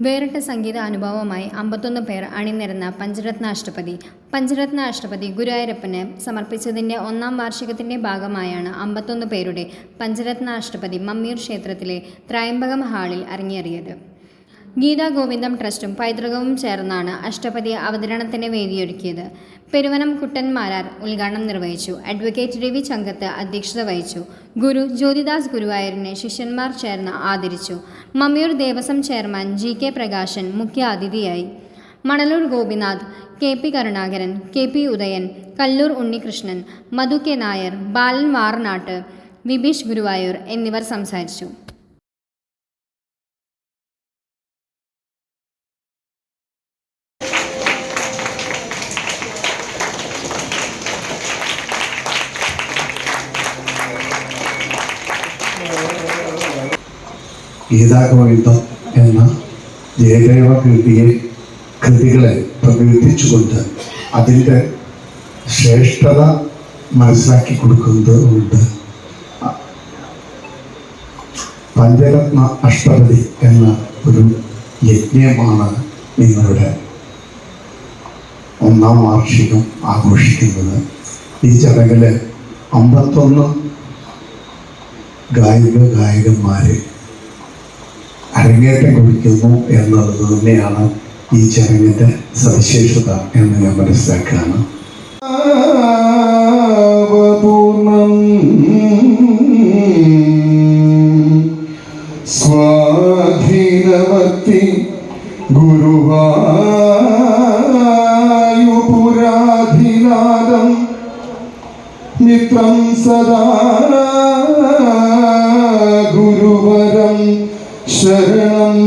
വേറിട്ട സംഗീത അനുഭവമായി അമ്പത്തൊന്ന് പേർ അണിനിരന്ന പഞ്ചരത്ന അഷ്ടപതി പഞ്ചരത്ന അഷ്ടപതി ഗുരുവായൂരപ്പന് സമർപ്പിച്ചതിന്റെ ഒന്നാം വാർഷികത്തിന്റെ ഭാഗമായാണ് അമ്പത്തൊന്ന് പേരുടെ പഞ്ചരത്ന അഷ്ടപതി മമ്മിയൂർ ക്ഷേത്രത്തിലെ ത്രയംബകം ഹാളിൽ അരങ്ങേറിയത്. ഗീതാ ഗോവിന്ദം ട്രസ്റ്റും പൈതൃകവും ചേർന്നാണ് അഷ്ടപതി അവതരണത്തിന് വേദിയൊരുക്കിയത്. പെരുവനം കുട്ടന്മാരാർ ഉദ്ഘാടനം നിർവഹിച്ചു. അഡ്വക്കേറ്റ് രവി ചങ്കത്ത് അധ്യക്ഷത വഹിച്ചു. ഗുരു ജ്യോതിദാസ് ഗുരുവായൂരിനെ ശിഷ്യന്മാർ ചേർന്ന് ആദരിച്ചു. Mammiyur Devaswom chairman G K Prakashan മുഖ്യ അതിഥിയായി Manalur Gopinath K P Karunakaran K P Udayan Kallur Unnikrishnan Madhu K Nair Balan Varanattu Vibeesh Guruvayur എന്നിവർ സംസാരിച്ചു. ഗീതാഗോവിന്ദം എന്ന ജയദേവ കൃതിയെ കൃതികളെ പ്രകീർത്തിച്ചുകൊണ്ട് അതിന്റെ ശ്രേഷ്ഠത മനസ്സിലാക്കി കൊടുക്കുന്നത് ഉണ്ട് പഞ്ചരത്ന അഷ്ടപതി എന്ന ഒരു യജ്ഞമാണ് നിങ്ങളുടെ ഒന്നാം വാർഷികം ആഘോഷിക്കുന്നത്. ഈ ചടങ്ങിൽ അമ്പത്തൊന്ന് ഗായിക ഗായകന്മാരെ അരങ്ങേറ്റം കുറിക്കുന്നു എന്നുള്ളത് തന്നെയാണ് ഈ ചടങ്ങിന്റെ സവിശേഷത എന്ന് ഞാൻ മനസ്സിലാക്കുകയാണ്. പൂർണം സ്വാധീനവർത്തി ഗുരുവായുപുരാധിനാദം മിത്രം സദാ ഗുരുവരം ശരണം.